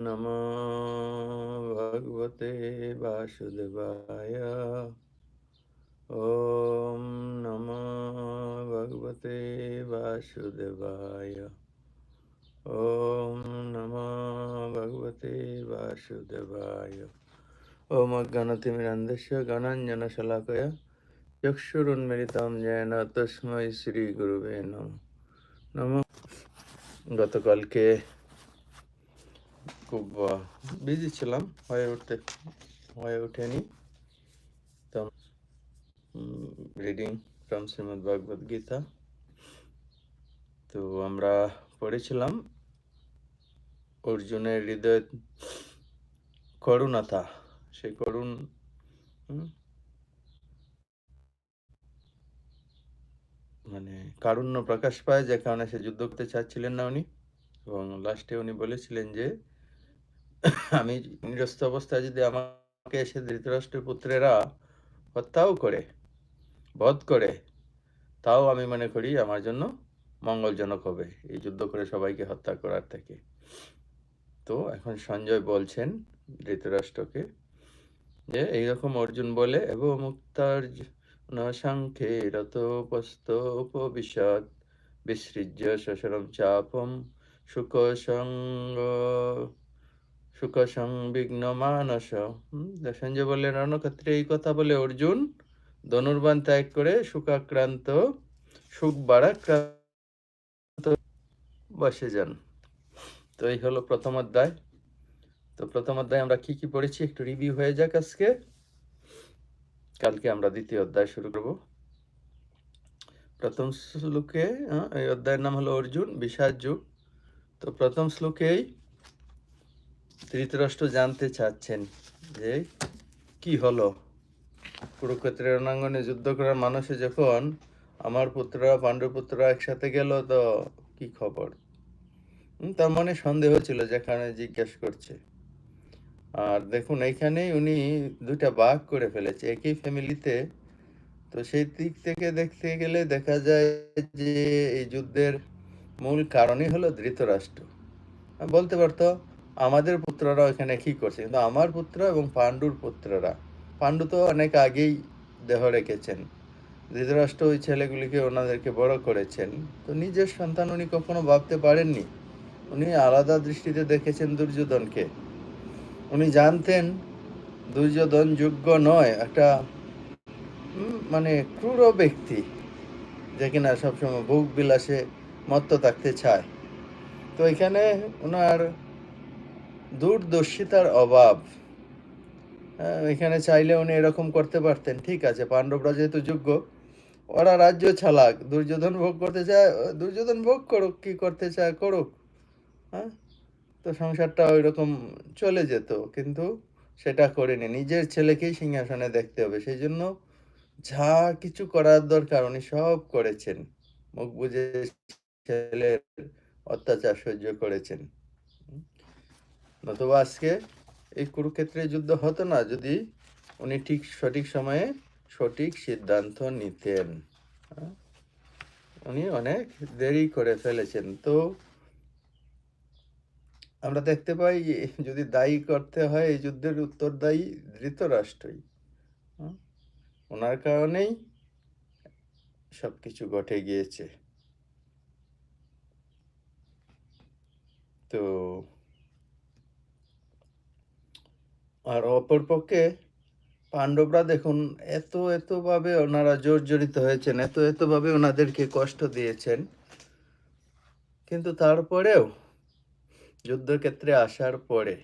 नमो भगवते वासुदेवाय ॐ नमो भगवते वासुदेवाय ॐ नमो भगवते वासुदेवाय ॐ अज्ञानतिमिरन्धस्य गणाञ्जनशलाकया চক্ষুরুন্মিলিতম যেন তস্মৈ শ্রী গুরুবে নম নম গতকালকে খুব বিজি ছিলাম, হয়ে উঠতে, হয়ে ওঠেনি। তো রিডিং ফ্রম শ্রীমদ ভগবদ গীতা তো আমরা পড়েছিলাম অর্জুনের হৃদয় করুণতা, সেই করুণ মানে কারুণ্য প্রকাশ পায়, যে কারণে সে যুদ্ধ করতে চাচ্ছিলেন না উনি। এবং লাস্টে উনি বলেছিলেন যে আমি নিরস্ত অবস্থায় যদি আমাকে এসে ধৃতরাষ্ট্রের পুত্রেরা হত্যাও করে, বধ করে, তাও আমি মনে করি আমার জন্য মঙ্গলজনক হবে এই যুদ্ধ করে সবাইকে হত্যা করার থেকে। তো এখন সঞ্জয় বলছেন ধৃতরাষ্ট্রকে যে, এইরকম অর্জুন বলে এবং মুক্তার নশাঙ্খে রতোপস্থ উপবিশদ, বিসৃজ্য শশরম চাপম সুখসঙ্গ সুখসংবিঘ্ন মানস। সঞ্জয় বললেন রণক্ষেত্রে এই কথা বলে অর্জুন ধনুর্বান ত্যাগ করে সুখাক্রান্ত, সুখ বাড়াক্রান্ত বসে যান। তো এই হলো প্রথম অধ্যায়। তো প্রথম অধ্যায় আমরা কি কি পড়েছি একটু রিভিউ হয়ে যাক আজকে। কালকে আমরা দ্বিতীয় অধ্যায় শুরু করব। প্রথম শ্লোকে এই অধ্যায়ের নাম হলো অর্জুন, বিষাদ যুগ। তো প্রথম শ্লোকেই ধৃতরাষ্ট্র জানতে চাচ্ছেন যে কি হলো? কুরুক্ষেত্রের রণাঙ্গনে যুদ্ধ করার মানুষে যখন আমার পুত্ররা পাণ্ডুপুত্ররা একসাথে গেল, তো কি খবর? তার মনে সন্দেহ ছিল যেখানে জিজ্ঞেস করছে। আর দেখুন, এইখানেই উনি দুটা বাঘ করে ফেলেছে, একই ফ্যামিলিতে। তো সেই দিক থেকে দেখতে গেলে দেখা যায় যে এই যুদ্ধের মূল কারণই হলো ধৃতরাষ্ট্র। বলতে পারতো আমাদের পুত্ররা এখানে কি করছে? কিন্তু আমার পুত্র এবং পাণ্ডুর পুত্ররা, পাণ্ডু তো অনেক আগেই দেহ রেখেছেন। ধৃতরাষ্ট্র ওই ছেলেগুলিকে ওনাদেরকে বড় করেছেন। তো নিজের সন্তান উনি কখনো ভাবতে পারেননি? উনি আলাদা দৃষ্টিতে দেখেছেন দুর্যোধনকে। উনি জানতেন দুর্যোধন যোগ্য নয়, একটা মানে ক্রূর ব্যক্তি যে কিনা সবসময় ভোগ বিলাসে মত্ত থাকতে চায়। তো এখানে ওনার দূরদর্শিতার অভাব। হ্যাঁ, এখানে চাইলে উনি এরকম করতে পারতেন। ঠিক আছে পাণ্ডবরা যেহেতু যোগ্য ওরা রাজ্য ছালাক দুর্যোধন ভোগ করতে চায় দুর্যোধন ভোগ করুক কি করতে চায় করুক। হ্যাঁ তো সংসারটা ওই রকম চলে যেত কিন্তু সেটা করেনি। নিজের ছেলেকেই সিংহাসনে দেখতে হবে সেই জন্য যা কিছু করার দরকার উনি সব করেছেন। মুখ বুঝে ছেলের অত্যাচার সহ্য করেছেন। নতুবা আজকে এই কুরুক্ষেত্রে যুদ্ধ হতো না যদি উনি ঠিক সঠিক সময়ে সঠিক সিদ্ধান্ত নিতেন? উনি অনেক দেরি করে ফেলেছেন তো আমরা দেখতে পাই যদি দায়ী করতে হয় এই যুদ্ধের উত্তরদায়ী ধৃতরাষ্ট্রই? ওনার কারণেই সব কিছু ঘটে গিয়েছে তো আর অপরপক্ষে পাণ্ডবরা দেখুন, এত এতভাবে ওনারা জর্জরিত হয়েছেন, এত এতভাবে ওনাদেরকে কষ্ট দিয়েছেন। কিন্তু তারপরেও যুদ্ধক্ষেত্রে আসার পরে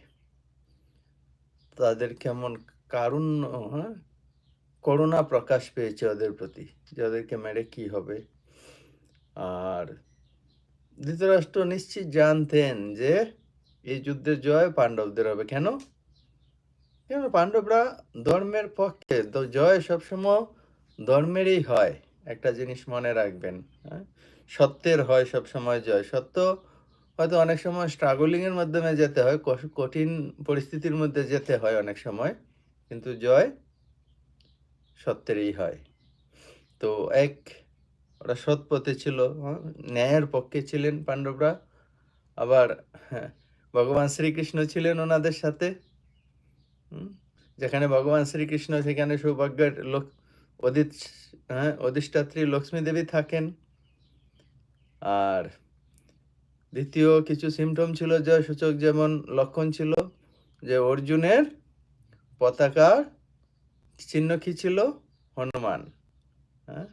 তাদের কেমন কারুণ্য হ্যাঁ? করুণা প্রকাশ পেয়েছে ওদের প্রতি যে ওদেরকে মেরে কি হবে। আর ধৃতরাষ্ট্র নিশ্চিত জানতেন যে এই যুদ্ধের জয় পাণ্ডবদের হবে। কেন? কেন পাণ্ডবরা ধর্মের পক্ষে তো জয় সবসময় ধর্মেরই হয় একটা জিনিস মনে রাখবেন হ্যাঁ? সত্যের হয় সবসময় জয় সত্য হয়তো অনেক সময় স্ট্রাগলিং এর মাধ্যমে যেতে হয় কঠিন পরিস্থিতির মধ্যে যেতে হয় অনেক সময় কিন্তু জয় সত্যেরই হয়। তো এক ওরা সৎ পথে ছিল হ্যাঁ, ন্যায়ের পক্ষে ছিলেন পাণ্ডবরা আবার হ্যাঁ, ভগবান শ্রীকৃষ্ণ ছিলেন ওনাদের সাথে? যেখানে ভগবান শ্রীকৃষ্ণ সেখানে সৌভাগ্যের লোক অদিত হ্যাঁ অধিষ্ঠাত্রী লক্ষ্মী দেবী থাকেন। আর দ্বিতীয় কিছু সিমটম ছিল যে সূচক যেমন লক্ষণ ছিল যে অর্জুনের পতাকার চিহ্ন কি ছিল? হনুমান। হ্যাঁ?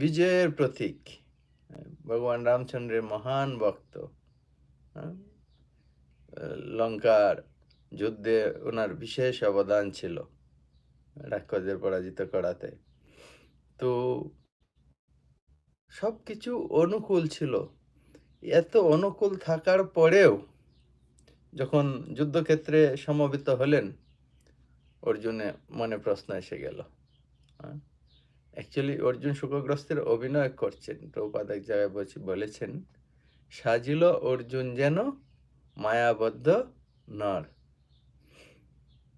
বিজয়ের প্রতীক। হ্যাঁ, ভগবান রামচন্দ্রের মহান ভক্ত। হ্যাঁ, লঙ্কার যুদ্ধে ওনার বিশেষ অবদান ছিল, রাক্ষসদের পরাজিত করাতে। তো সব কিছু অনুকূল ছিল। এত অনুকূল থাকার পরেও যখন যুদ্ধক্ষেত্রে সমবেত হলেন, অর্জুনে মনে প্রশ্ন এসে গেল অ্যাকচুয়ালি অর্জুন সুখগ্রস্তের অভিনয় করছেন। প্রভুপাদ এক জায়গায় বলছি, বলেছেন, সাজিল অর্জুন যেন মায়াবদ্ধ নর।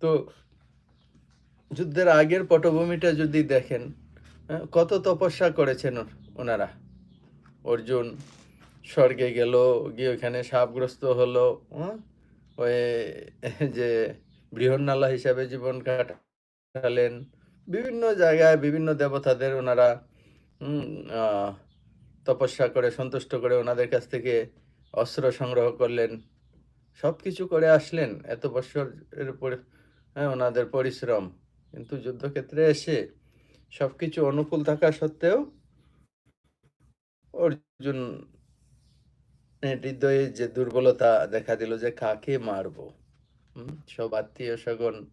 তো যুদ্ধের আগের পটভূমিটা যদি দেখেন হ্যাঁ, কত তপস্যা করেছেন ওনারা। অর্জুন স্বর্গে গেল গিয়ে ওখানে সাপগ্রস্ত হলো হ্যাঁ, ওই যে বৃহন্নালা হিসাবে জীবন কাটালেন। বিভিন্ন জায়গায় বিভিন্ন দেবতাদের ওনারা তপস্যা করে সন্তুষ্ট করে ওনাদের কাছ থেকে অস্ত্র সংগ্রহ করলেন। সব কিছু করে আসলেন। এত বছরের উপরে হ্যাঁ ওনাদের পরিশ্রম। কিন্তু যুদ্ধক্ষেত্রে এসে সব কিছু অনুকূল থাকা সত্ত্বেও অর্জুন হৃদয়ে যে দুর্বলতা দেখা দিল যে কাকে মারবো? সব আত্মীয় স্বজন,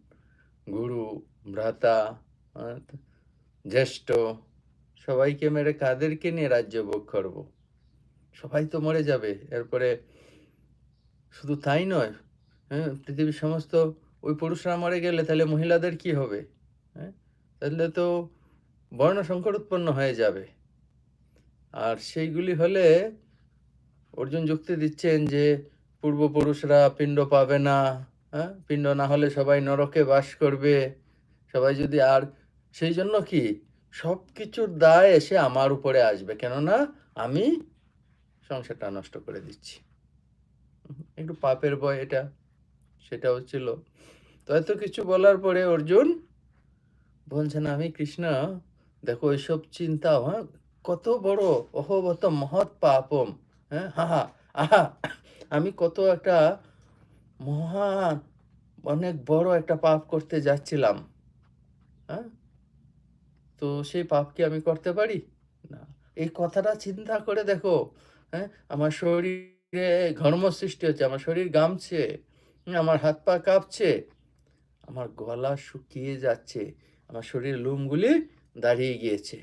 গুরু, ভ্রাতা জ্যেষ্ঠ, সবাইকে মেরে কাদেরকে নিয়ে রাজ্য ভোগ করব? সবাই তো মরে যাবে। এরপরে শুধু তাই নয় হ্যাঁ পৃথিবীর সমস্ত ওই পুরুষরা মরে গেলে তাহলে মহিলাদের কি হবে? হ্যাঁ? তাহলে তো বর্ণ সংকট উৎপন্ন হয়ে যাবে। আর সেইগুলি হলে অর্জুন যুক্তি দিচ্ছেন যে পূর্বপুরুষরা পিণ্ড পাবে না হ্যাঁ? পিণ্ড না হলে সবাই নরকে বাস করবে। সবাই যদি আর সেই জন্য কি সব কিছুর দায় এসে আমার উপরে আসবে, কেননা আমি সংসারটা নষ্ট করে দিচ্ছি। একটু পাপের ভয় এটা। সেটাও ছিল। তো এত কিছু বলার পরে অর্জুন বলছেন আমি কৃষ্ণ। দেখো এইসব চিন্তা হ্যাঁ? কত বড় অহবত মহৎ পাপম হ্যাঁ? হা হা, আহা, আমি কত একটা মহান, অনেক বড় একটা পাপ করতে যাচ্ছিলাম হ্যাঁ? তো সেই পাপ কি আমি করতে পারি? না, এই কথাটা চিন্তা করে দেখো হ্যাঁ? আমার শরীরে ঘর্ম সৃষ্টি হচ্ছে, আমার শরীর গামছে আমার হাত পা কাঁপছে, আমার গলা শুকিয়ে যাচ্ছে, আমার শরীর লোমগুলি দাঁড়িয়ে গিয়েছে।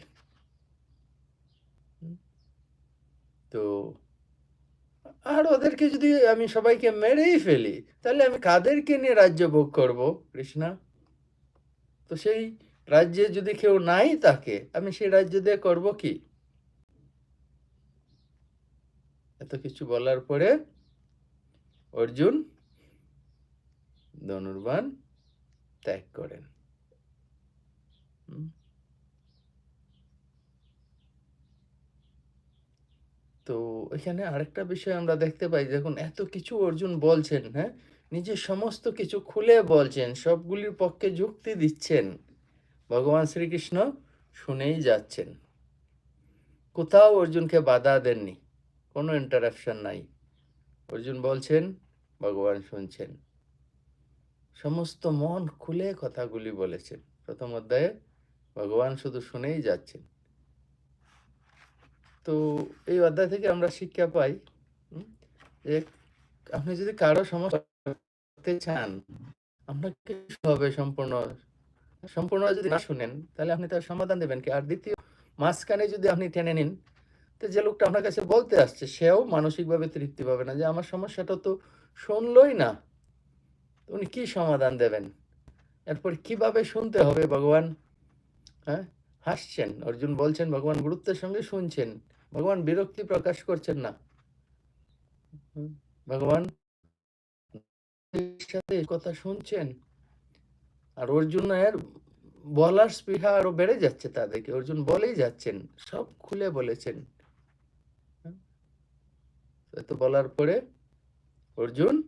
তো আর ওদেরকে যদি আমি সবাইকে মেরেই ফেলি, তাহলে আমি কাদেরকে নিয়ে রাজ্য ভোগ করব, কৃষ্ণা? তো সেই রাজ্যে যদি কেউ নাই তাকে, আমি সেই রাজ্য দিয়ে করব কি? এত কিছু বলার পরে অর্জুন ধনুর্বাণ ত্যাগ করেন। তো এখানে আরেকটা বিষয় আমরা দেখতে পাই, দেখুন, এত কিছু অর্জুন বলছেন হ্যাঁ? নিজের সমস্ত কিছু খুলে বলছেন, সবগুলির পক্ষে যুক্তি দিচ্ছেন। ভগবান শ্রীকৃষ্ণ শুনেই যাচ্ছেন। কোথাও অর্জুনকে বাধা দেননি, কোনো ইন্টারাপশন নাই। অর্জুন বলছেন, ভগবান শুনছেন। সমস্ত মন খুলে কথাগুলি বলেছেন। প্রথম অধ্যায়ে ভগবান শুধু শুনেই যাচ্ছেন। তো এই অধ্যায় থেকে আমরা শিক্ষা পাই যে আপনি যদি কারও সমস্যা চান আপনাকে হবে সম্পূর্ণ সম্পূর্ণ যদি না শুনেন, তাহলে আপনি তার সমাধান দেবেন কি? আর দ্বিতীয়, মাঝখানে যদি আপনি টেনে নিন, তো যে লোকটা আপনার কাছে বলতে আসছে, সেও মানসিকভাবে তৃপ্তি পাবে না, যে আমার সমস্যাটা তো শুনলই না। উনি কি সমাধান দেবেন? এরপর কীভাবে শুনতে হবে ভগবান? হ্যাঁ? হাসছেন। অর্জুন বলছেন, ভগবান গুরুত্বের সঙ্গে শুনছেন। ভগবান বিরক্তি প্রকাশ করছেন না। ভগবান সাথে কথা শুনছেন। আর অর্জুনের বলার স্পৃহা আরও বেড়ে যাচ্ছে তাদেরকে অর্জুন বলেই যাচ্ছেন, সব খুলে বলেছেন? এত বলার পরে অর্জুন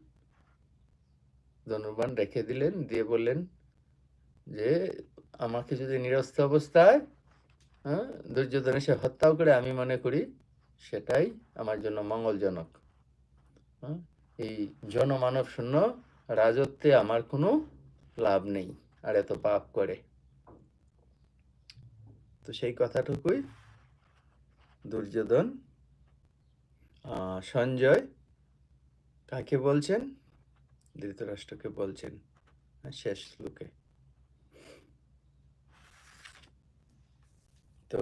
ধনুর্বাণ রেখে দিলেন দিয়ে বললেন যে আমাকে যদি নিরস্ত অবস্থায় হ্যাঁ দুর্যোধন এসে হত্যাও করে আমি মনে করি সেটাই আমার জন্য মঙ্গলজনক। হ্যাঁ, এই জনমানব শূন্য রাজত্বে আমার কোনো লাভ নেই আর এত পাপ করে। তো সেই কথাটুকুই দুর্যোধন সঞ্জয় কাকে বলছেন? ধৃতরাষ্ট্রকে বলছেন হ্যাঁ, শেষ শ্লোকে তো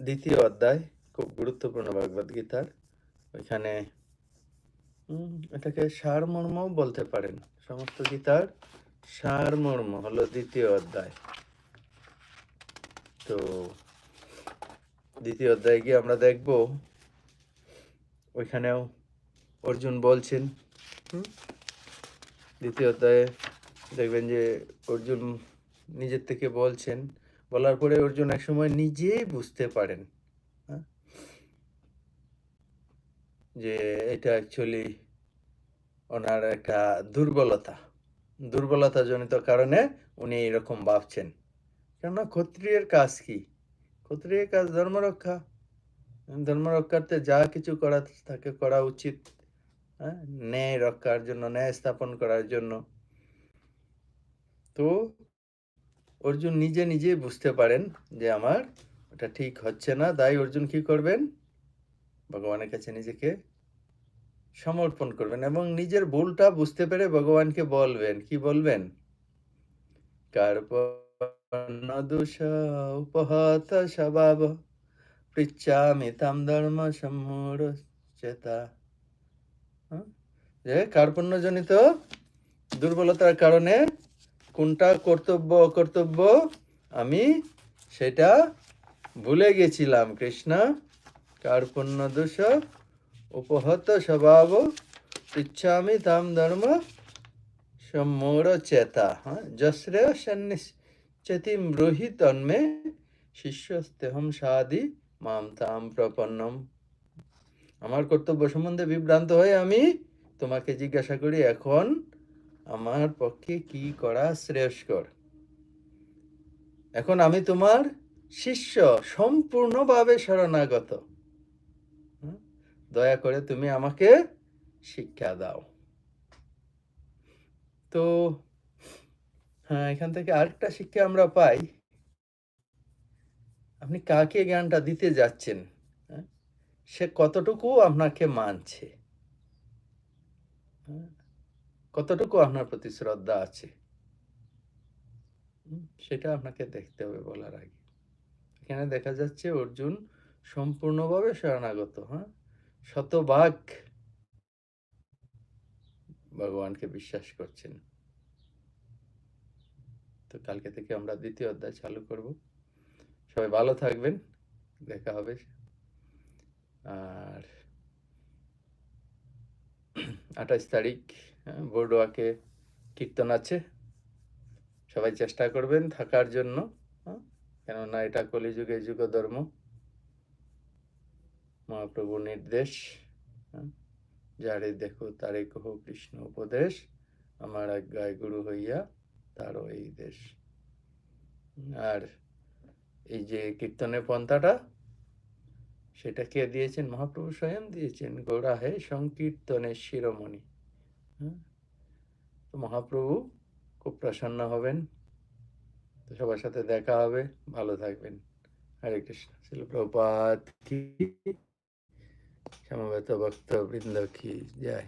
দ্বিতীয় অধ্যায় খুব গুরুত্বপূর্ণ ভগবদ গীতার। ওইখানে এটাকে সারমর্মও বলতে পারেন। সমস্ত গীতার সারমর্ম হলো দ্বিতীয় অধ্যায়। তো দ্বিতীয় অধ্যায়ে গিয়ে আমরা দেখব ওইখানেও অর্জুন বলছেন হুম? দ্বিতীয় অধ্যায়ে দেখবেন যে অর্জুন নিজের থেকে বলছেন, বলার পরে অর্জুন এক সময় নিজেই বুঝতে পারেন হ্যাঁ? যে এটা অ্যাকচুয়ালি ওনার একটা দুর্বলতা দুর্বলতা জনিত কারণে উনি এরকম ভাবছেন। কেননা ক্ষত্রিয়ের কাজ কি? ক্ষত্রিয়ের কাজ ধর্মরক্ষা। ধর্মরক্ষার্থে যা কিছু করা তাকে করা উচিত। ন্যায় রক্ষার জন্য, ন্যায় স্থাপন করার জন্য। তো অর্জুন নিজে নিজে বুঝতে পারেন যে আমার ওটা ঠিক হচ্ছে না। তাই অর্জুন কি করবেন? ভগবানের কাছে নিজেকে সমর্পণ করবেন এবং নিজের ভুলটা বুঝতে পেরে ভগবানকে বলবেন। কি বলবেন? দোষ, উপহত পৃচ্ছামি তাম ধর্ম সম্মূঢ় হ্যাঁ? যে কার্পণ্যজনিত দুর্বলতার কারণে কোনটা কর্তব্য, অকর্তব্য, আমি সেটা ভুলে গেছিলাম। কৃষ্ণ, কার্পণ্য দোষ উপহত স্বভাব, ইচ্ছামি তাম ধর্ম সম্মূঢ় চেতা। হ্যাঁ যশ্রেয় সন্নিশ্চতি ব্রুহি তন্মে, শিষ্যস্তেহম সাদি মাম তাম প্রপন্নম। আমার কর্তব্য সম্বন্ধে বিভ্রান্ত হয়ে আমি তোমাকে জিজ্ঞাসা করি, এখন আমার পক্ষে কি করা শ্রেয়স্কর? এখন আমি তোমার শিষ্য, সম্পূর্ণভাবে শরণাগত। দয়া করে তুমি আমাকে শিক্ষা দাও। তো হ্যাঁ এখান থেকে আরেকটা শিক্ষা আমরা পাই। আপনি কাকে জ্ঞানটা দিতে যাচ্ছেন? সে কতটুকু আপনাকে মানছে? হ্যাঁ? কতটুকু আপনার প্রতি শ্রদ্ধা আছে? সেটা আপনাকে দেখতে হবে বলার আগে। এখানে দেখা যাচ্ছে অর্জুন সম্পূর্ণভাবে শরণাগত হ্যাঁ? শতভাগ ভগবানকে বিশ্বাস করছেন। তো কালকে থেকে আমরা দ্বিতীয় অধ্যায় চালু করব। সবাই ভালো থাকবেন। দেখা হবে। আর আঠাশ তারিখ হ্যাঁ, বড়ুয়াকে কীর্তন আছে সবাই চেষ্টা করবেন থাকার জন্য হ্যাঁ? কেননা এটা কলিযুগে যুগ ধর্ম মহাপ্রভুর নির্দেশ হ্যাঁ? যারে দেখো তারে কহ কৃষ্ণ উপদেশ আমার আজ্ঞায় গুরু হইয়া তারও এই দেশ আর এই যে কীর্তনের পন্থাটা সেটা কে দিয়েছেন? মহাপ্রভু স্বয়ং দিয়েছেন। গোড়া হে সংকীর্তনের শিরোমণি। হ্যাঁ? তো মহাপ্রভু খুব প্রসন্ন হবেন। সবার সাথে দেখা হবে। ভালো থাকবেন। হরে কৃষ্ণ। শিল প্রপাত কি। সমবেত ভক্ত বৃন্দ কি। জয়।